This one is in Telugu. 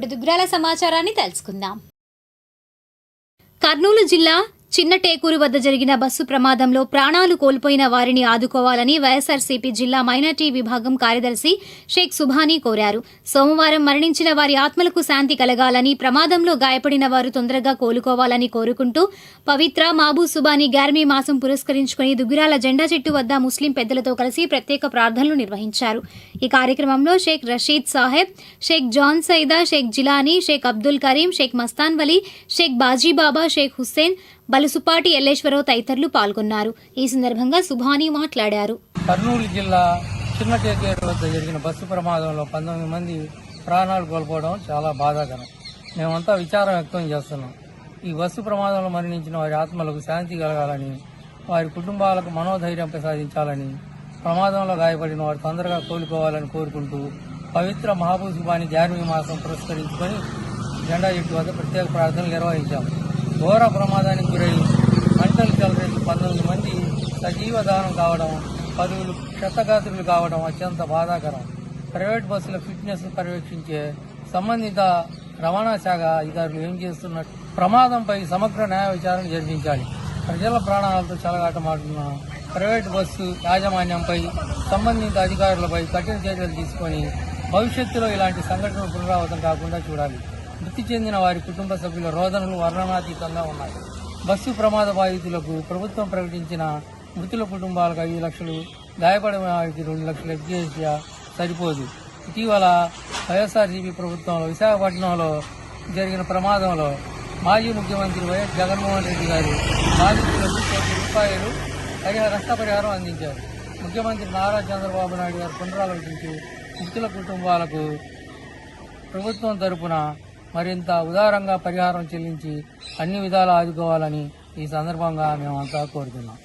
ఇప్పుడు దుగ్రాల సమాచారాన్ని తెలుసుకుందాం. కర్నూలు జిల్లా చిన్న టేకూరు వద్ద జరిగిన బస్సు ప్రమాదంలో ప్రాణాలు కోల్పోయిన వారిని ఆదుకోవాలని వైఎస్ఆర్సీపీ జిల్లా మైనార్టీ విభాగం కార్యదర్శి షేక్ సుభానీ కోరారు. సోమవారం మరణించిన వారి ఆత్మలకు శాంతి కలగాలని ప్రమాదంలో గాయపడిన వారు తొందరగా కోలుకోవాలని కోరుకుంటూ పవిత్ర మాబూ సుబానీ గ్యార్మీ మాసం పురస్కరించుకుని దుగ్గిరాల జెండా చెట్టు వద్ద ముస్లిం పెద్దలతో కలిసి ప్రత్యేక ప్రార్థనలు నిర్వహించారు. ఈ కార్యక్రమంలో షేక్ రషీద్ సాహెబ్ షేక్ జాన్ సైదా షేక్ జిలానీ షేక్ అబ్దుల్ కరీం షేక్ మస్తాన్ వలీ షేక్ బాజీబాబా షేక్ హుస్సేన్ బలుసుపాటి ఎల్లేశ్వరరావు తదితరులు పాల్గొన్నారు. ఈ సందర్భంగా సుభాని మాట్లాడారు. కర్నూలు జిల్లా చిన్న టేకేరు వద్ద జరిగిన బస్సు ప్రమాదంలో పంతొమ్మిది మంది ప్రాణాలు కోల్పోవడం చాలా బాధాకరం. మేమంతా విచారం వ్యక్తం చేస్తున్నాం. ఈ బస్సు ప్రమాదంలో మరణించిన వారి ఆత్మలకు శాంతి కలగాలని వారి కుటుంబాలకు మనోధైర్యం ప్రసాదించాలని ప్రమాదంలో గాయపడిన వారు తొందరగా కోలుకోవాలని కోరుకుంటూ పవిత్ర మహాభూసుబాని జాన్వీ మాసం పురస్కరించుకొని జెండా చెట్టు వద్ద ప్రత్యేక ప్రార్థనలు నిర్వహించాము ఘోర ప్రమాదానికి గురై మంటలు చెలరేసి పంతొమ్మిది మంది సజీవ దానం కావడం పలువురు క్షతగాత్రులు కావడం అత్యంత బాధాకరం. ప్రైవేట్ బస్సుల ఫిట్నెస్ పర్యవేక్షించే సంబంధిత రవాణా శాఖ అధికారులు ఏం చేస్తున్నట్టు ప్రమాదంపై సమగ్ర న్యాయ విచారణ జరిపించాలి. ప్రజల ప్రాణాలతో చెలగాటమాడుతున్న ప్రైవేట్ బస్సు యాజమాన్యంపై సంబంధిత అధికారులపై కఠిన చర్యలు తీసుకొని భవిష్యత్తులో ఇలాంటి సంఘటనలు పునరావృతం కాకుండా చూడాలి. మృతి చెందిన వారి కుటుంబ సభ్యుల రోదనలు వర్ణనాతీతంగా ఉన్నాయి. బస్సు ప్రమాద బాధితులకు ప్రభుత్వం ప్రకటించిన మృతుల కుటుంబాలకు ఐదు లక్షలు గాయపడిన వారికి రెండు లక్షలు ఎగ్జేషియా సరిపోదు. ఇటీవల వైఎస్ఆర్సీపీ ప్రభుత్వంలో విశాఖపట్నంలో జరిగిన ప్రమాదంలో మాజీ ముఖ్యమంత్రి వైఎస్ జగన్మోహన్ రెడ్డి గారు బాధితులకు కోటి రూపాయలు పరిహార నష్టపరిహారం అందించారు. ముఖ్యమంత్రి నారా చంద్రబాబు నాయుడు గారు పునరాలోచించి మృతుల కుటుంబాలకు ప్రభుత్వం తరపున మరింత ఉదారంగా పరిహారం చెల్లించి అన్ని విధాలా ఆదుకోవాలని ఈ సందర్భంగా మేమంతా కోరుతున్నాం.